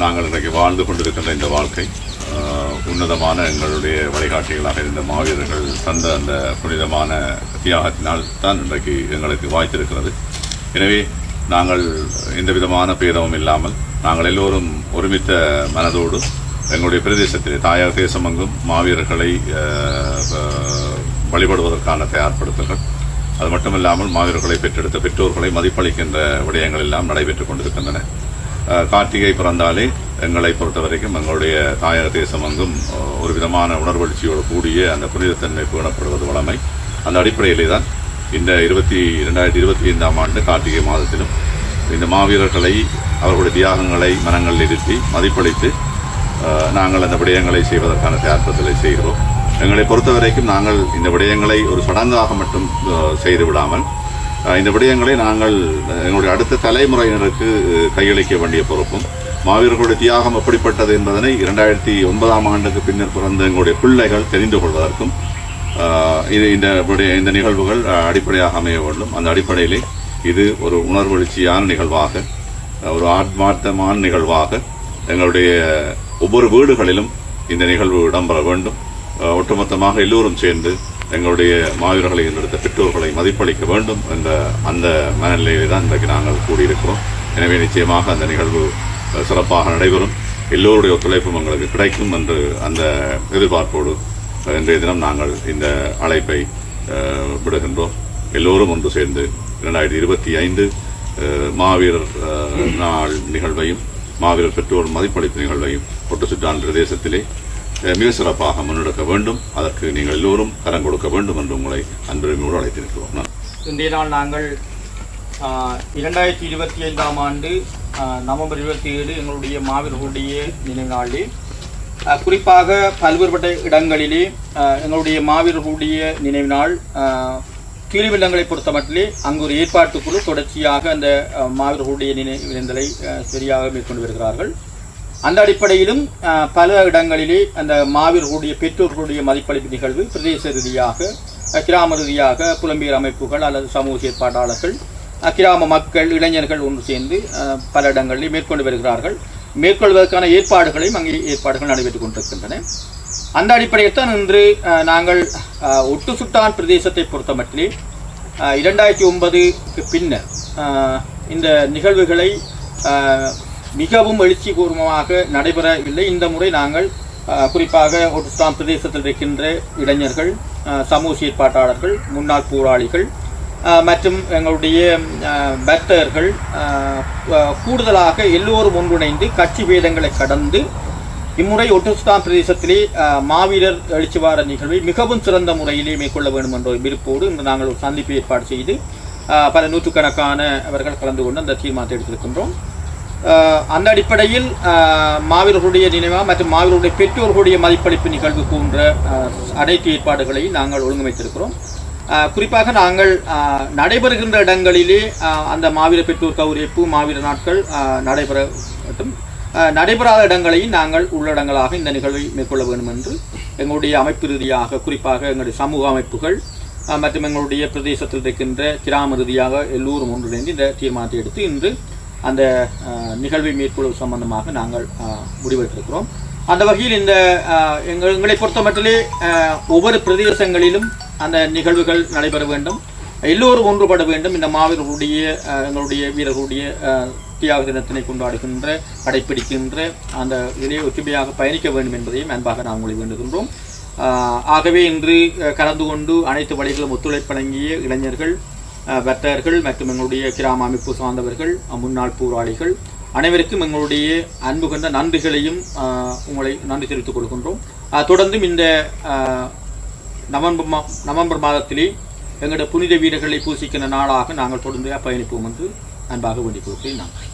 நாங்கள் இன்றைக்கு வாழ்ந்து கொண்டிருக்கின்ற இந்த வாழ்க்கை உன்னதமான எங்களுடைய வழிகாட்டிகளாக இருந்த மாவீரர்கள் தந்த அந்த புனிதமான தியாகத்தினால் தான் இன்றைக்கு எங்களுக்கு வாய்த்திருக்கிறது. எனவே நாங்கள் எந்த விதமான பேதமும் இல்லாமல் நாங்கள் எல்லோரும் ஒருமித்த மனதோடு எங்களுடைய பிரதேசத்திலே தாயார் தேசமெங்கும் மாவீரர்களை வழிபடுவதற்கான தயார்படுத்தல்கள். அது மட்டுமில்லாமல் மாவீரர்களை பெற்றெடுத்த பெற்றோர்களை மதிப்பளிக்கின்ற விடயங்கள் எல்லாம் நடைபெற்றுக் கொண்டிருக்கின்றன. கார்த்திகை பிறந்தாலே எங்களை பொறுத்த வரைக்கும் எங்களுடைய தாயக தேசம் எங்கும் ஒரு விதமான உணர்வெழுச்சியோடு கூடிய அந்த புனிதத்தன்மை பேணப்படுவது வளமை. அந்த அடிப்படையிலே தான் இந்த இருபத்தி ரெண்டாயிரத்தி இருபத்தி ஐந்தாம் ஆண்டு கார்த்திகை மாதத்திலும் இந்த மாவீரர்களை அவர்களுடைய தியாகங்களை மனங்களில் இருத்தி மதிப்பளித்து நாங்கள் அந்த விடயங்களை செய்வதற்கான தயார்படுத்தலை செய்கிறோம். எங்களை பொறுத்த வரைக்கும் நாங்கள் இந்த விடயங்களை ஒரு சடங்காக மட்டும் செய்து விடாமல் இந்த விடயங்களை நாங்கள் எங்களுடைய அடுத்த தலைமுறையினருக்கு கையளிக்க வேண்டிய பொறுப்பும் மாவீரர்களுடைய தியாகம் எப்படிப்பட்டது என்பதனை இரண்டாயிரத்தி ஒன்பதாம் ஆண்டுக்கு பின்னர் பிறந்த எங்களுடைய பிள்ளைகள் தெரிந்து கொள்வதற்கும் இது இந்த இந்த நிகழ்வுகள் அடிப்படையாக அமைய வேண்டும். அந்த அடிப்படையிலே இது ஒரு உணர்வெழுச்சியான நிகழ்வாக ஒரு ஆத்மார்த்தமான நிகழ்வாக எங்களுடைய ஒவ்வொரு வீடுகளிலும் இந்த நிகழ்வு இடம்பெற வேண்டும். ஒட்டுமொத்தமாக எல்லோரும் சேர்ந்து எங்களுடைய மாவீரர்களை எங்களுடைய பெற்றோர்களை மதிப்பளிக்க வேண்டும் என்ற அந்த மனநிலையிலே தான் இன்றைக்கு நாங்கள் கூடியிருக்கிறோம். எனவே நிச்சயமாக அந்த நிகழ்வு சிறப்பாக நடைபெறும். எல்லோருடைய ஒத்துழைப்பும் எங்களுக்கு கிடைக்கும் என்று அந்த எதிர்பார்ப்போடு இன்றைய தினம் நாங்கள் இந்த அழைப்பை அஹ், விடுகின்றோம். எல்லோரும் ஒன்று சேர்ந்து இரண்டாயிரத்தி இருபத்தி ஐந்து மாவீரர் அஹ், நாள் நிகழ்வையும் மாவீரர் பெற்றோர் மதிப்பளிப்பு நிகழ்வையும் ஒட்டுசுற்றான் பிரதேசத்திலே மிக சிறப்பாக முன்னெடுக்க வேண்டும். அதற்கு நீங்கள் எல்லோரும் கரம் கொடுக்க வேண்டும் என்று உங்களை அன்புரிமையோடு அழைத்திருக்கிறோம். இன்றைய நாள் நாங்கள் இரண்டாயிரத்தி இருபத்தி ஐந்தாம் ஆண்டு நவம்பர் இருபத்தி ஏழு எங்களுடைய மாவீரர்களுடைய நினைவு நாளில் குறிப்பாக பல்வேறுபட்ட இடங்களிலே எங்களுடைய மாவீரர்களுடைய நினைவு நாள் கீழ்வில்லங்களை பொறுத்தமட்டிலே அங்கு ஒரு ஏற்பாட்டுக்குழு தொடர்ச்சியாக அந்த மாவீரர்களுடைய நினைவேந்தலை சரியாக மேற்கொண்டு வருகிறார்கள். அந்த அடிப்படையிலும் பல இடங்களிலே அந்த மாவீரர்களுடைய பெற்றோர்களுடைய மதிப்பளிப்பு நிகழ்வு பிரதேச ரீதியாக கிராம ரீதியாக புலம்பியர் அமைப்புகள் அல்லது சமூக ஏற்பாட்டாளர்கள் கிராம மக்கள் இளைஞர்கள் ஒன்று சேர்ந்து பல இடங்களில் மேற்கொண்டு வருகிறார்கள். மேற்கொள்வதற்கான ஏற்பாடுகளையும் அங்கே ஏற்பாடுகள் நடைபெற்றுக் கொண்டிருக்கின்றன. அந்த அடிப்படையில் தான் இன்று நாங்கள் ஒட்டு சுட்டான் பிரதேசத்தை பொறுத்தமட்டிலே இரண்டாயிரத்தி ஒன்பதுக்கு பின்னர் இந்த நிகழ்வுகளை மிகவும் எழுச்சி பூர்வமாக நடைபெறவில்லை. இந்த முறை நாங்கள் குறிப்பாக ஒட்டுஸ்தான் பிரதேசத்தில் இருக்கின்ற இளைஞர்கள் சமூக சீர்பாட்டாளர்கள் முன்னாள் போராளிகள் மற்றும் எங்களுடைய பக்தர்கள் கூடுதலாக எல்லோரும் ஒன்றிணைந்து கட்சி பேதங்களை கடந்து இம்முறை ஒட்டுஸ்தான் பிரதேசத்திலே மாவீரர் எழுச்சிவார நிகழ்வை மிகவும் சிறந்த முறையிலே மேற்கொள்ள வேண்டும் என்ற ஒரு விருப்போடு இன்று நாங்கள் ஒரு சந்திப்பு ஏற்பாடு செய்து பல நூற்றுக்கணக்கான அவர்கள் கலந்து கொண்டு அந்த தீர்மானத்தை எடுத்திருக்கின்றோம். அந்த அடிப்படையில் மாவீரர்களுடைய நினைவாக மற்றும் மாவீரர்களுடைய பெற்றோர்களுடைய மதிப்பளிப்பு நிகழ்வு போன்ற அனைத்து ஏற்பாடுகளை நாங்கள் ஒழுங்கமைத்திருக்கிறோம். குறிப்பாக நாங்கள் நடைபெறுகின்ற இடங்களிலே அந்த மாவீர பெற்றோர் கௌரவிப்பு மாவீர நாட்கள் நடைபெறட்டும். நடைபெறாத இடங்களையும் நாங்கள் உள்ளடங்களாக இந்த நிகழ்வை மேற்கொள்ள வேண்டும் என்று எங்களுடைய அமைப்பு ரீதியாக குறிப்பாக எங்களுடைய சமூக அமைப்புகள் மற்றும் எங்களுடைய பிரதேசத்தில் இருக்கின்ற கிராம ரீதியாக எல்லோரும் ஒன்றிணைந்து இந்த தீர்மானத்தை எடுத்து இன்று அந்த நிகழ்வை மேற்கொள்வது சம்பந்தமாக நாங்கள் முடிவெடுத்திருக்கிறோம். அந்த வகையில் இந்த எங்கள் எங்களை பொறுத்தமட்டிலே ஒவ்வொரு பிரதேசங்களிலும் அந்த நிகழ்வுகள் நடைபெற வேண்டும். எல்லோரும் ஒன்றுபட வேண்டும். இந்த மாவீரர்களுடைய எங்களுடைய வீரர்களுடைய தியாக தினத்தினை கொண்டாடுகின்ற கடைப்பிடிக்கின்ற அந்த இதை ஒற்றுமையாக பயணிக்க வேண்டும் என்பதையும் அன்பாக நாம் உங்களை வேண்டுகின்றோம். ஆகவே இன்று கலந்து கொண்டு அனைத்து வழிகளும் ஒத்துழைப்பு வழங்கிய இளைஞர்கள் வர்த்தகர்கள் மற்றும் எங்களுடைய கிராம அமைப்பு சார்ந்தவர்கள் முன்னாள் போராளிகள் அனைவருக்கும் எங்களுடைய அன்பு கொண்ட நன்றிகளையும் உங்களை நன்றி தெரிவித்துக் கொள்கின்றோம். தொடர்ந்தும் இந்த நவம்பர் மா நவம்பர் மாதத்திலே எங்களுடைய புனித வீரர்களை பூசிக்கின்ற நாளாக நாங்கள் தொடர்ந்து பயணிப்போம் என்று அன்பாக வேண்டிக் கொள்கிறேன் நன்றி